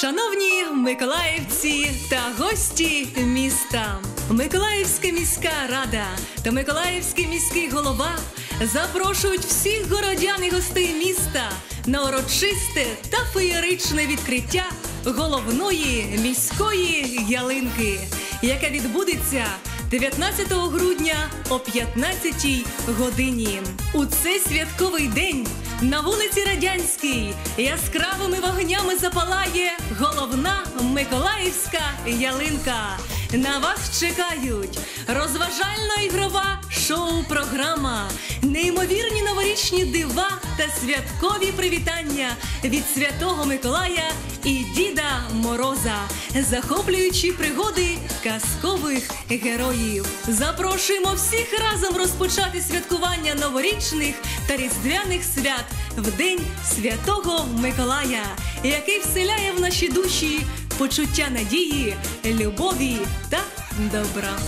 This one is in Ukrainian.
Шановні миколаївці та гості міста, Миколаївська міська рада та Миколаївський міський голова запрошують всіх городян і гостей міста на урочисте та феєричне відкриття головної міської ялинки, яке відбудеться 19 грудня о 15 годині. У цей святковий день на вулиці Радянській яскравими вогнями запалає головна Миколаївська ялинка. На вас чекають розважально-ігрова шоу-програма, неймовірні новорічні дива та святкові привітання від Святого Миколая і Діда Мороза, захоплюючі пригоди казкових героїв. Запрошуємо всіх разом розпочати святкування новорічних та різдвяних свят в День Святого Миколая, який вселяє в наші душі почуття надії, любові та добра.